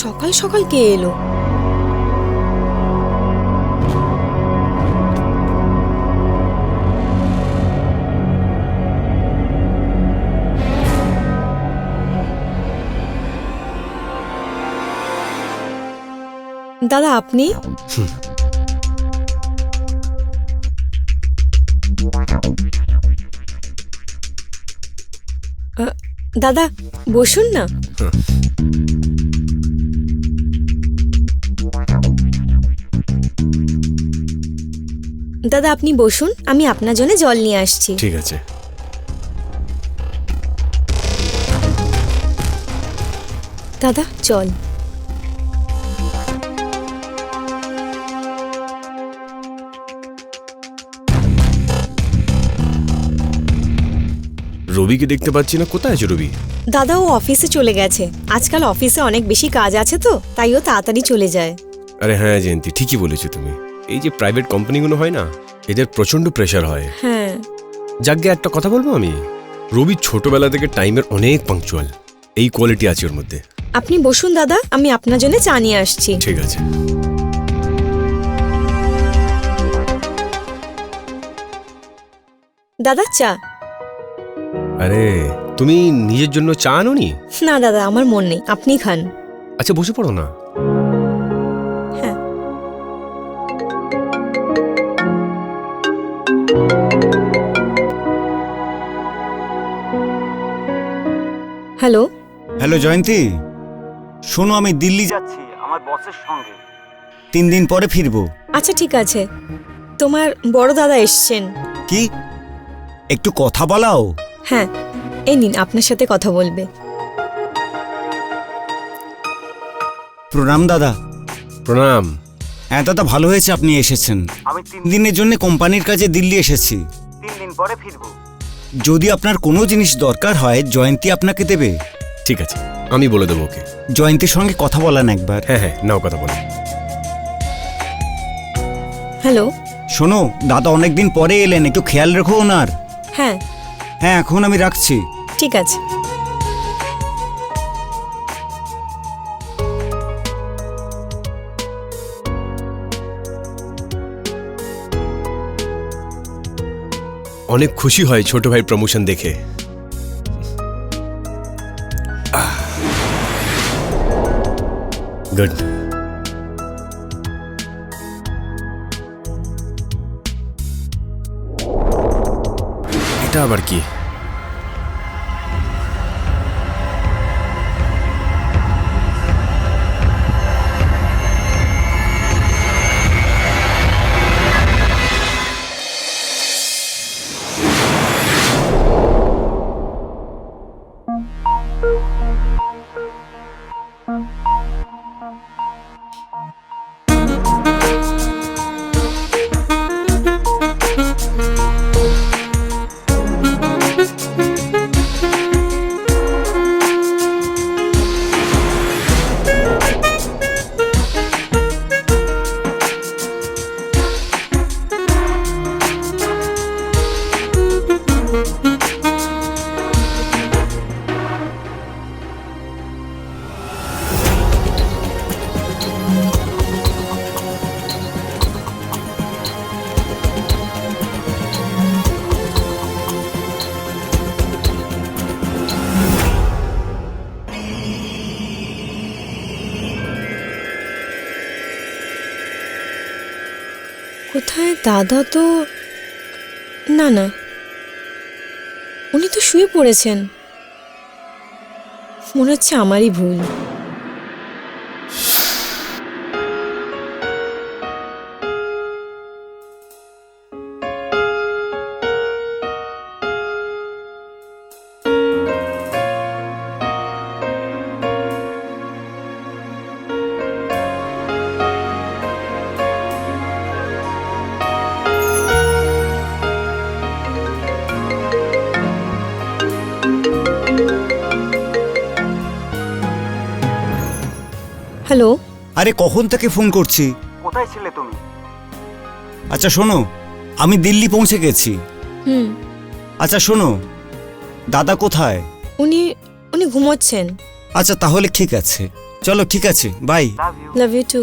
সকাল সকাল কে এলো? দাদা আপনি? দাদা বসুন না। দাদা আপনি বসুন আমি আপনার জন্য জল নিয়ে আসছি। ঠিক আছে। দাদা চল। রবিকে দেখতে পাচ্ছি না। কোথায় আছে রবি? দাদা ও অফিসে চলে গেছে। আজকাল অফিসে অনেক বেশি কাজ আছে তো তাই ও তাড়াতাড়ি চলে যায়। আরে হ্যাঁ জয়ন্তী ঠিকই বলেছ তুমি। এই যে প্রাইভেট কোম্পানিগুলো হয় না এদের প্রচণ্ড প্রেশার হয়। হ্যাঁ। যাকে একটা কথা বলব আমি? রবি ছোটবেলা থেকে টাইমের অনেক পাংচুয়াল এই কোয়ালিটি আছে ওর মধ্যে। আপনি বসুন দাদা আমি আপনার জন্য চা নিয়ে আসছি। ঠিক আছে। দাদা চা। আরে তুমি নিজের জন্য চা আনোনি? না দাদা আমার মন নেই। আপনি খান। আচ্ছা বসে পড়ো না। হ্যালো। হ্যালো জয়ন্তী। শোনো আমি দিল্লি যাচ্ছি আমার বসের সঙ্গে। তিন দিন পরে ফিরবো। আচ্ছা ঠিক আছে। তোমার বড় দাদা এসছেন। কি? একটু কথা বলাও। হ্যাঁ এই নিন আপনার সাথে কথা বলবে। প্রণাম দাদা। প্রণাম। হ্যাঁ দাদা ভালো হয়েছে আপনি এসেছেন। আমি তিন দিনের জন্য কোম্পানির কাজে দিল্লি এসেছি। তিন দিন পরে ফিরবো। যদি আপনার কোনো জিনিস দরকার হয় জয়ন্তী আপনাকে দেবে। ঠিক আছে আমি বলে দেবো ওকে। জয়ন্তীর সঙ্গে কথা বলান একবার। হ্যাঁ হ্যাঁ নাও কথা বলো। হ্যালো। শোনো দাদা অনেকদিন পরে এলেন একটু খেয়াল রেখো ওনার। হ্যাঁ। হ্যাঁ এখন আমি রাখছি। ঠিক আছে। অনেক খুশি হয় ছোট ভাই প্রমোশন দেখে। গুড এটা আবার কি? কোথায়? দাদা তো না না। উনি তো শুয়ে পড়েছেন। মনে হচ্ছে আমারই ভুল। হ্যালো। আরে কখন থেকে ফোন করছি? কোথায় ছিলে তুমি? আচ্ছা শোনো আমি দিল্লি পৌঁছে গেছি। হুম। আচ্ছা শোনো দাদা কোথায়? উনি উনি ঘুমোচ্ছেন। আচ্ছা তাহলে ঠিক আছে। চলো ঠিক আছে বাই। লাভ ইউ টু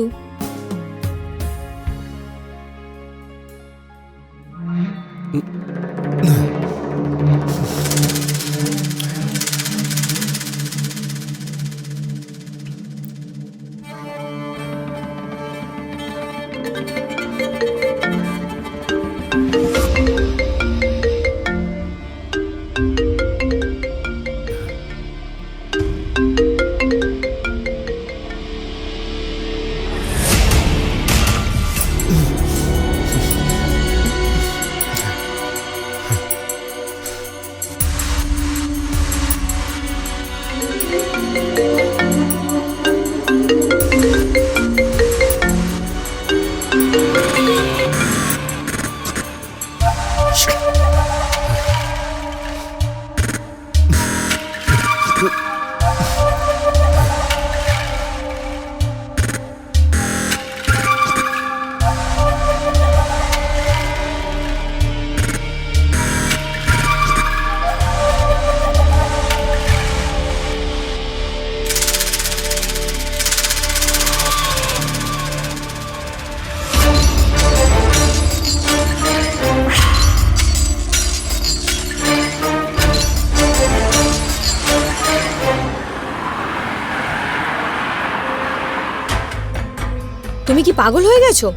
পাগল হয়ে গেছো?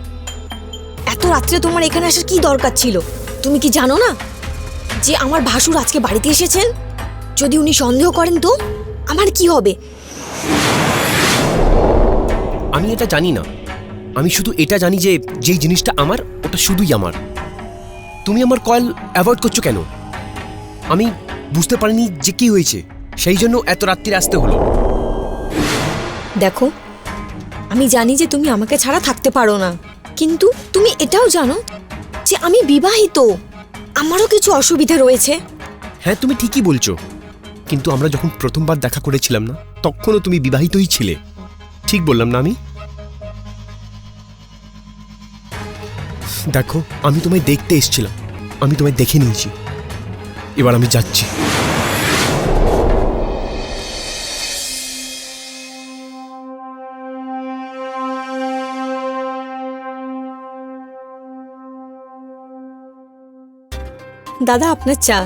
এত রাত্রে তোমার এখানে আসার কি দরকার ছিল? তুমি কি জানো না যে আমার ভাসুর আজকে বাড়িতে এসেছেন? যদি উনি সন্দেহ করেন তো আমার কি হবে? আমি এটা জানি না। আমি শুধু এটা জানি যে যেই জিনিসটা আমার ওটা শুধুই আমার। তুমি আমার কয়েল অ্যাভয়েড করছ কেন? আমি বুঝতে পারিনি যে কি হয়েছে। সেই জন্য এত রাত্রিরে আসতে হলো। দেখো আমি জানি যে তুমি আমাকে ছাড়া থাকতে পারো না। কিন্তু তুমি এটাও জানো যে আমি বিবাহিত। আমারও কিছু অসুবিধা রয়েছে। হ্যাঁ তুমি ঠিকই বলছো। কিন্তু আমরা যখন প্রথমবার দেখা করেছিলাম না, তখনও তুমি বিবাহিতই ছিলে। ঠিক বললাম না আমি? দেখো, আমি তোমায় দেখতে এসেছিলাম। আমি তোমায় দেখে নিয়েছি। এবার আমি যাচ্ছি। দাদা আপনার চা।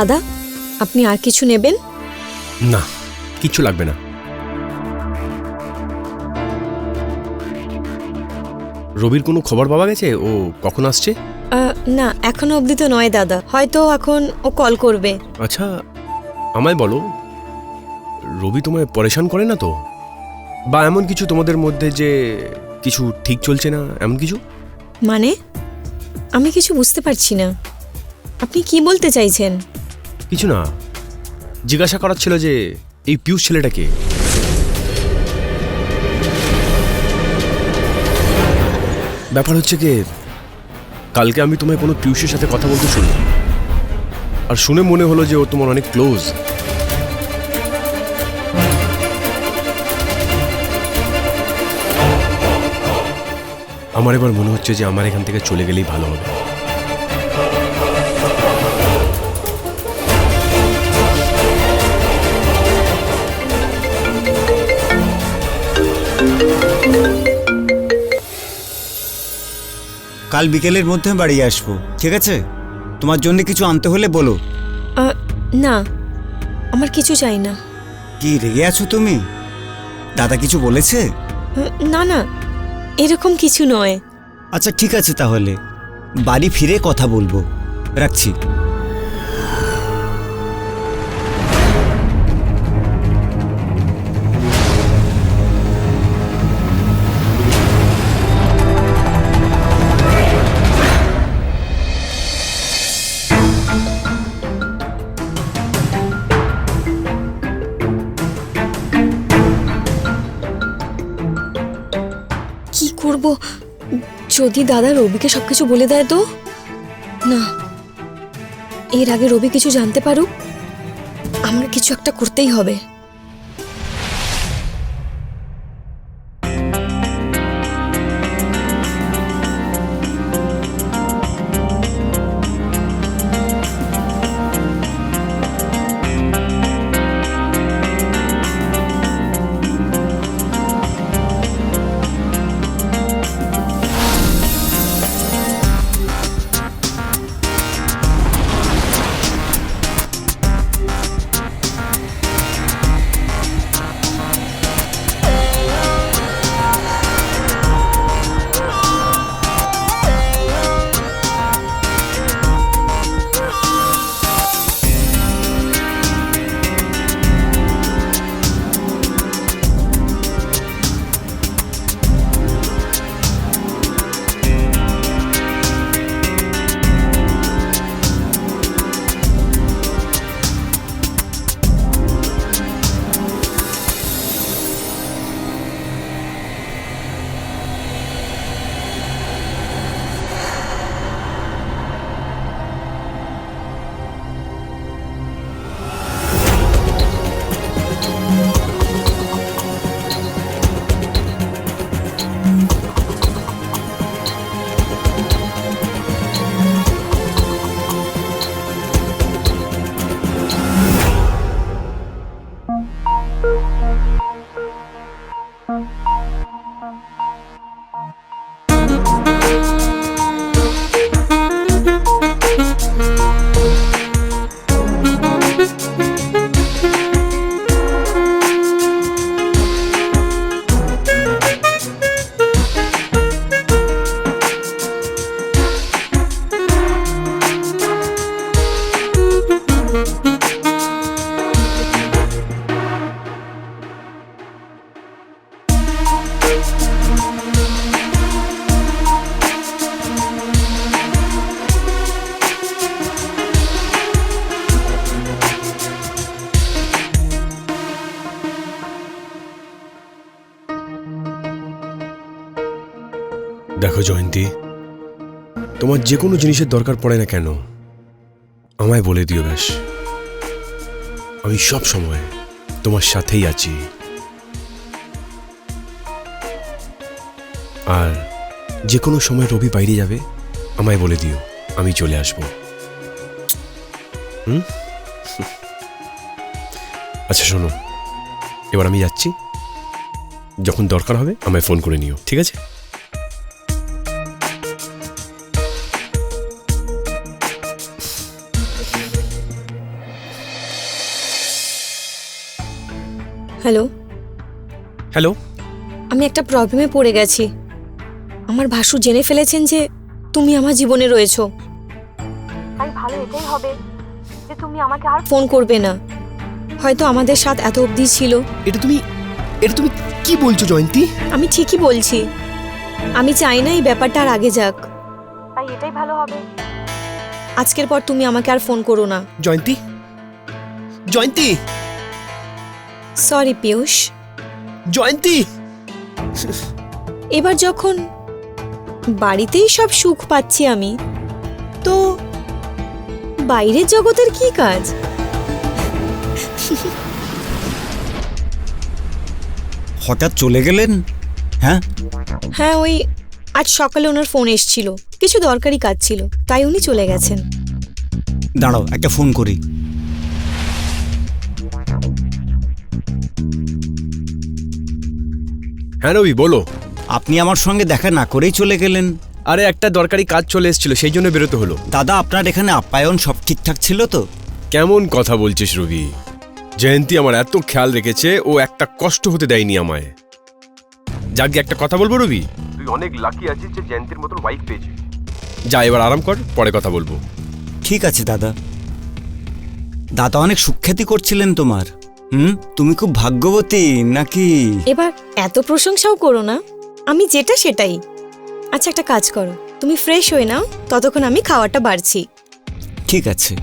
দাদা আপনি আর কিছু নেবেন? না কিচ্ছু লাগবে না। রবির কোনো খবর পাওয়া গেছে? ও কখন আসছে? না এখনও অবধি তো নয় দাদা। হয়তো এখন ও কল করবে। আচ্ছা আমায় বলো রবি তোমায় পরেশান করে না তো? বা এমন কিছু তোমাদের মধ্যে যে কিছু ঠিক চলছে না এমন কিছু? মানে? আমি কিছু বুঝতে পারছি না। আপনি কি বলতে চাইছেন? কিছু না। জিজ্ঞাসা করার ছিল যে, এই পিয়ুষ ছেলেটাকে ব্যাপার হচ্ছে কি, কালকে আমি তোমায় কোনো পিয়ুষের সাথে কথা বলতে শুনলাম। আর শুনে মনে হলো যে ও তোমার অনেক ক্লোজ। আমার এবার মনে হচ্ছে যে আমার এখান থেকে চলে গেলেই ভালো হবে। কাল বিকেলের মধ্যে বাড়ি আসব ঠিক আছে? তোমার জন্য কিছু আনতে হলে বলো। আহ, না আমার কিছু চাই না। কি রেগে আছো তুমি? দাদা কিছু বলেছে? উম, না না এরকম কিছু নয়। আচ্ছা ঠিক আছে তাহলে। বাড়ি ফিরে কথা বলব। রাখছি। যদি দাদা রবিকে সবকিছু বলে দেয় তো? না। এর আগে রবি কিছু জানতে পারুক? আমরা কিছু একটা করতেই হবে। যে কোনো জিনিসের দরকার পড়ে না কেন, আমায় বলে দিও ব্যাস আমি সব সময় তোমার সাথেই আছি। আর যে কোনো সময় রবি বাইরে যাবে, আমায় বলে দিও, আমি চলে আসব। হুম? আচ্ছা শোনো, এবার আমি যাচ্ছি। যখন দরকার হবে, আমায় ফোন করে নিও, ঠিক আছে? হ্যালো। হ্যালো। আমি একটা প্রবলেমে পড়ে গেছি। আমার ভাসু জেনে ফেলেছেন যে তুমি আমার জীবনে রয়েছো। তাই ভালো এটাই হবে যে তুমি আমাকে আর ফোন করবে না। হয়তো আমাদের সাথ এত অবধি ছিল। এটা তুমি এটা তুমি কি বলছো জয়ন্তী? আমি ঠিকই বলছি। আমি চাই না এই ব্যাপারটা আর আগে যাক। তাই এটাই ভালো হবে। আজকের পর তুমি আমাকে আর ফোন করো না। জয়ন্তী? জয়ন্তী? সরি পিয়ুষ জয়ন্তী! এবার যখন বাড়িতেই সব সুখ পাচ্ছি আমি তো বাইরের জগতের কি কাজ? হঠাৎ চলে গেলেন? হ্যাঁ? হ্যাঁ ওই আজ সকালে ওনার ফোন এসছিল। কিছু দরকারি কাজ ছিল তাই উনি চলে গেছেন। দাঁড়াও একটা ফোন করি। হ্যাঁ রবি বলো। আপনি আমার সঙ্গে দেখা না করেই চলে গেলেন। আরে একটা দরকারি কাজ চলে এসেছিল সেই জন্য বেরোতে হলো। দাদা আপনার এখানে আপ্যায়ন সব ঠিকঠাক ছিল তো? কেমন কথা বলছিস রবি? জয়ন্তী আমার এত খেয়াল রেখেছে ও একটা কষ্ট হতে দেয়নি আমায়। যাকে একটা কথা বলব রবি? তুই অনেক লাকি আছিস যে জয়ন্তীর মতন ওয়াইফ পেয়েছিস। যা এবার আরাম কর পরে কথা বলব। ঠিক আছে দাদা। দাদা অনেক সুখ্যাতি করছিলেন তোমার। হুম? তুমি খুব ভাগ্যবতী নাকি? এবার এত প্রশংসাও করো না। আমি যেটা সেটাই। আচ্ছা একটা কাজ করো। তুমি ফ্রেশ হয়ে নাও ততক্ষণ আমি খাওয়াটা বাড়ছি। ঠিক আছে।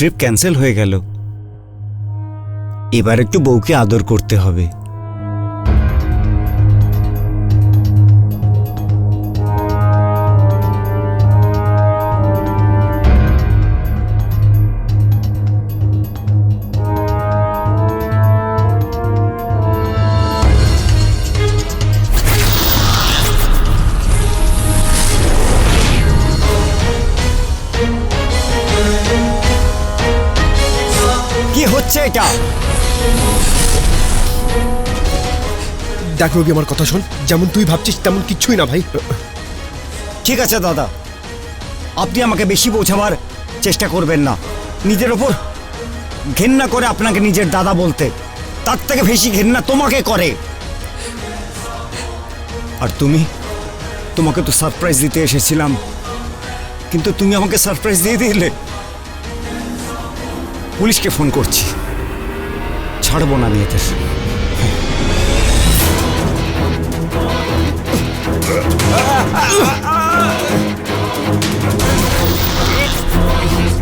ট্রিপ ক্যান্সেল হয়ে গেল। এবার একটু বউকে আদর করতে হবে। এটা। দেখ রবি আমার কথা শোন যেমন তুই ভাবছিস তেমন কিচ্ছুই না ভাই। ঠিক আছে দাদা। আপনি আমাকে বেশি বোঝাবার চেষ্টা করবেন না। নিজের ওপর ঘেন্না করে আপনাকে নিজের দাদা বলতে। তার থেকে বেশি ঘেন্না তোমাকে করে। আর তুমি তোমাকে তো সারপ্রাইজ দিতে এসেছিলাম। কিন্তু তুমি আমাকে সারপ্রাইজ দিয়ে দিলে। পুলিশকে ফোন করছি। ছাড়বো না আমি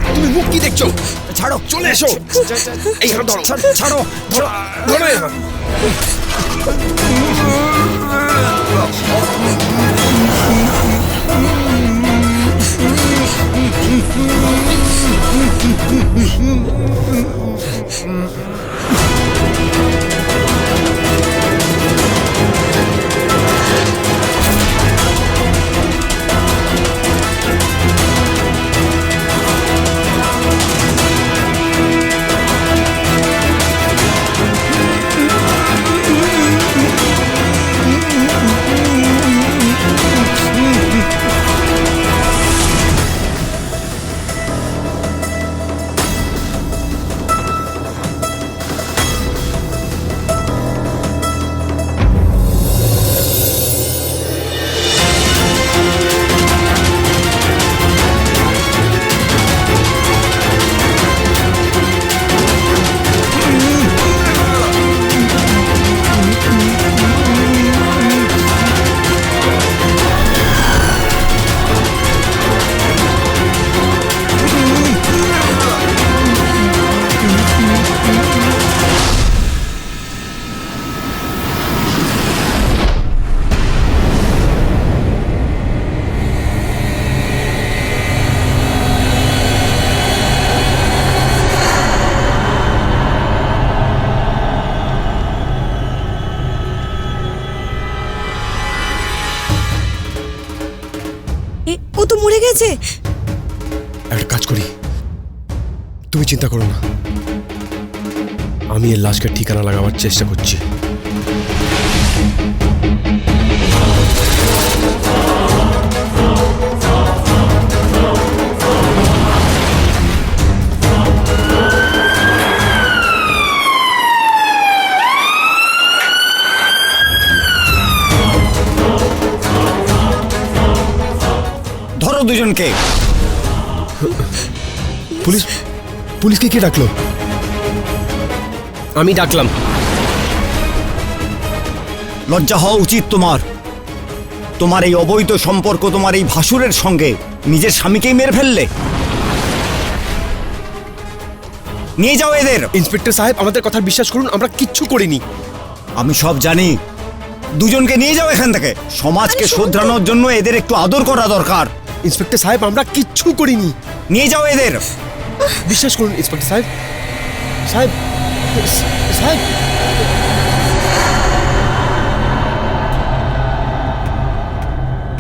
তুমি মুখ কি দেখছ? ছাড়ো চলে এসো। এই ছাড়ো ধরো Mm-hmm. এই তো মরে গেছে। একটা কাজ করি। তুমি চিন্তা করো না। আমি এর লাশকে ঠিকানা লাগাবার চেষ্টা করছি। দুজনকে। পুলিশ পুলিশকে কে ডাকলো? আমি ডাকলাম। লজ্জা হওয়া উচিত তোমার। তোমার এই অবৈধ সম্পর্ক তোমার এই ভাসুরের সঙ্গে। নিজের স্বামীকেই মেরে ফেললে। নিয়ে যাও এদের। ইন্সপেক্টর সাহেব আমাদের কথা বিশ্বাস করুন আমরা কিচ্ছু করিনি। আমি সব জানি। দুজনকে নিয়ে যাও এখান থেকে। সমাজকে তো। শোধরানোর জন্য এদের একটু আদর করা দরকার। ইন্সপেক্টর সাহেব আমরা কিচ্ছু করিনি। নিয়ে যাও এদের। বিশ্বাস করুন ইন্সপেক্টর সাহেব। সাহেব সাহেব।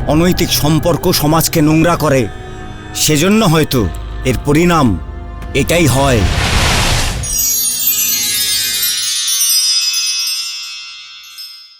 অনৈতিক সম্পর্ক সমাজকে নোংরা করে সেজন্য হয়তো এর পরিণাম এটাই হয়।